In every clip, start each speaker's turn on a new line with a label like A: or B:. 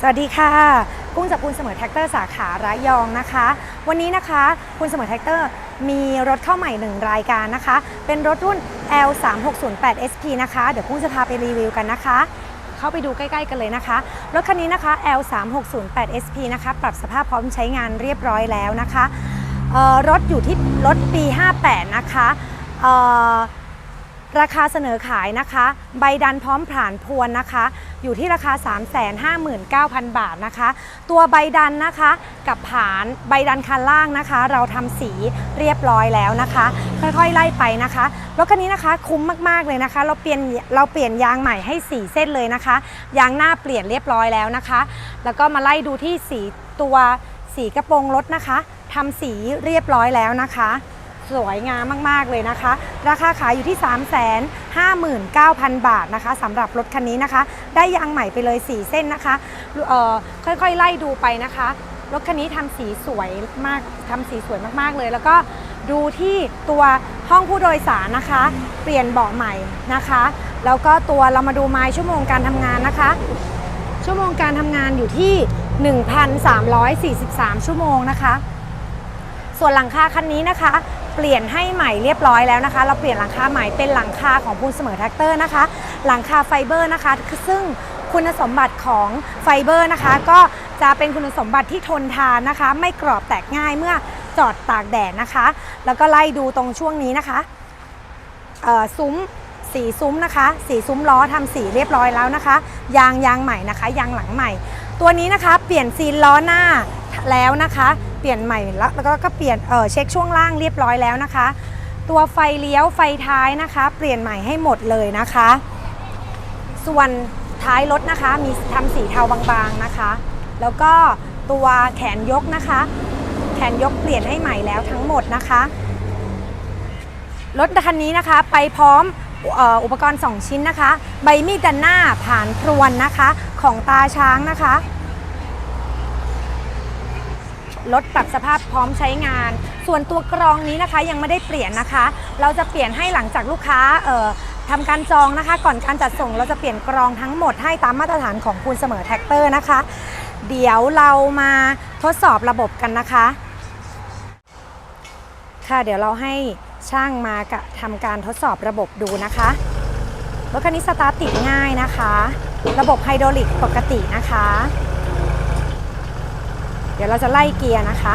A: สวัสดีค่ะ กุ้งจากคุณเสมอแท็กเตอร์สาขาระยองนะคะ วันนี้นะคะคุณเสมอแท็กเตอร์มีรถเข้าใหม่หนึ่งรายการนะคะ เป็นรถรุ่น L 3 6 0 8 SP นะคะ เดี๋ยวกุ้งจะพาไปรีวิวกันนะคะ เข้าไปดูใกล้ๆกันเลยนะคะ รถคันนี้นะคะ L 3 6 0 8 SP นะคะ ปรับสภาพพร้อมใช้งานเรียบร้อยแล้วนะคะรถอยู่ที่รถปี 58 นะคะ ราคาเสนอขายนะคะ ใบดันพร้อมผ่านพวนนะคะ อยู่ที่ราคา 359,000 บาทนะคะ ตัวใบดันนะคะกับผานใบดันคันล่างนะคะ เราทำสีเรียบร้อยแล้วนะคะ ค่อยๆไล่ไปนะคะรถคันนี้นะคะคุ้มมากๆเลยนะคะ เราเปลี่ยนเราเปลี่ยนยางใหม่ให้ 4 เส้นเลยนะคะยางหน้าเปลี่ยนเรียบร้อยแล้วนะคะ แล้วก็มาไล่ดูที่สีตัวสีกระโปรงรถนะคะทำสีเรียบร้อยแล้วนะคะ สวยงามมาก ๆ เลยนะคะ ราคาขายอยู่ที่ 359,000 บาทนะคะสำหรับรถคันนี้นะคะ ได้ยางใหม่ไปเลย 4 เส้นนะคะเอ่อค่อยๆ ไล่ดูไปนะคะ รถคันนี้ทำสีสวยมากทำสีสวยมากๆเลย แล้วก็ดูที่ตัวห้องผู้โดยสารนะคะ เปลี่ยนเบาะใหม่นะคะ แล้วก็ตัวเรามาดูไม้ชั่วโมงการทำงานนะคะ ชั่วโมงการทำงานอยู่ที่ 1,343 ชั่วโมงนะคะ ส่วนหลังคาคันนี้นะคะ เปลี่ยนให้ใหม่เรียบร้อยแล้วนะคะ เราเปลี่ยนหลังคาใหม่เป็นหลังคาของพูนเสมอแท็กเตอร์นะคะ หลังคาไฟเบอร์นะคะคือซึ่งคุณสมบัติของไฟเบอร์นะคะ ก็จะเป็นคุณสมบัติที่ทนทานนะคะ ไม่กรอบแตกง่ายเมื่อจอดตากแดดนะคะ แล้วก็ไล่ดูตรงช่วงนี้นะคะซุ้มสีซุ้มนะคะ สีซุ้มล้อทำสีเรียบร้อยแล้วนะคะ ยางยางใหม่นะคะ ยางหลังใหม่ ตัวนี้นะคะ เปลี่ยนซีนล้อหน้า แล้วนะคะ เปลี่ยนใหม่แล้วแล้วก็เปลี่ยนเออเช็คช่วงล่างเรียบร้อยแล้วนะคะ ตัวไฟเลี้ยวไฟท้ายนะคะ เปลี่ยนใหม่ให้หมดเลยนะคะ ส่วนท้ายรถนะคะ มีทำสีเทาบางๆนะคะ แล้วก็ตัวแขนยกนะคะ แขนยกเปลี่ยนให้ใหม่แล้วทั้งหมดนะคะรถคันนี้นะคะไปพร้อมอ่ออุปกรณ์ 2 ชิ้นนะคะ ใบมีดด้านหน้าผ่านพรวนนะคะ ของตาช้างนะคะ รถปรับสภาพพร้อมใช้งาน ส่วนตัวกรองนี้นะคะยังไม่ได้เปลี่ยนนะคะ เราจะเปลี่ยนให้หลังจากลูกค้าเอ่อทำการจองนะคะ ก่อนการจัดส่งเราจะเปลี่ยนกรองทั้งหมดให้ตามมาตรฐานของคูณเสมอแท็กเตอร์นะคะ เดี๋ยวเรามาทดสอบระบบกันนะคะ ค่ะเดี๋ยวเราให้ช่างมากะทำการทดสอบระบบดูนะคะรถคันนี้สตาร์ทติดง่ายนะคะ ระบบไฮดรอลิกปกตินะคะ เดี๋ยวเราจะไล่เกียร์นะคะ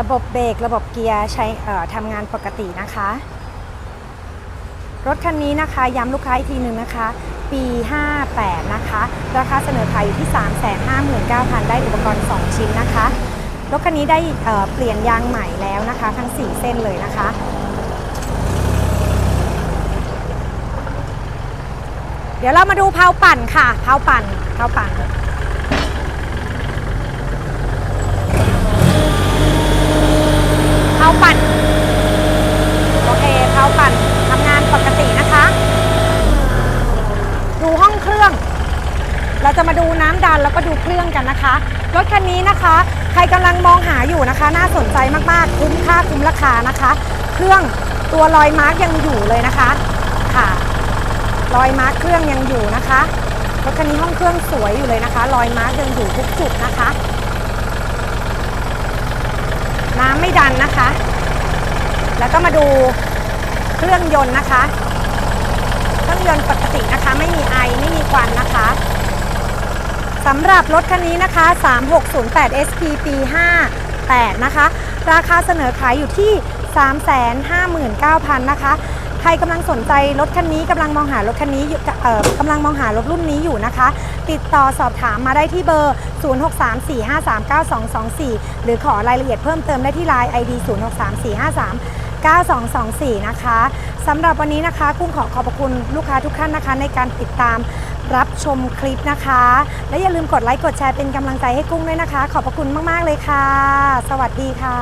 A: ระบบเบรกระบบเกียร์ใช้ทำงานปกตินะคะ รถคันนี้นะคะย้ำลูกค้าอีกทีหนึ่งนะคะปี 58 นะคะ ราคาเสนอขายอยู่ที่ 359,000 ได้อุปกรณ์ 2 ชิ้นนะคะ รถคันนี้ได้เเปลี่ยนยางใหม่แล้วนะคะ ทั้ง 4 เส้นเลยนะคะเดี๋ยวเรามาดูเพาปั่นค่ะเพาปั่นเพาปั่น เพาปั่น โอเคเพาปั่นทำงานปกตินะคะ ดูห้องเครื่อง เราจะมาดูน้ำดันแล้วก็ดูเครื่องกันนะคะ รถคันนี้นะคะ ใครกำลังมองหาอยู่นะคะ น่าสนใจมากๆ คุ้มค่าคุ้มราคานะคะ เครื่องตัวรอยมาร์กยังอยู่เลยนะคะค่ะรอยมาร์กเครื่องยังอยู่นะคะรถคันนี้ห้องเครื่องสวยอยู่เลยนะคะ รอยมาร์กยังอยู่ทุกจุดนะคะ น้ำไม่ดันนะคะ แล้วก็มาดูเครื่องยนต์นะคะ เครื่องยนต์ปกตินะคะ ไม่มีไอไม่มีควันนะคะ สำหรับรถคันนี้นะคะ 3608 SP ปี58นะคะ ราคาเสนอขายอยู่ที่ 359,000นะคะ ใครกำลังสนใจรถคันนี้กำลังมองหารถคันนี้อยู่เอ่อกำลังมองหารถรุ่นนี้อยู่นะคะ ติดต่อสอบถามมาได้ที่เบอร์ 0634539224 หรือขอรายละเอียดเพิ่มเติมได้ที่ Line ID 063453 9224 นะคะ สำหรับวันนี้นะคะ กุ้งขอขอบพระคุณลูกค้าทุกท่านนะคะ ในการติดตามรับชมคลิปนะคะ และอย่าลืมกดไลค์กดแชร์เป็นกำลังใจให้กุ้งด้วยนะคะ ขอบพระคุณมาก ๆ เลยค่ะ สวัสดีค่ะ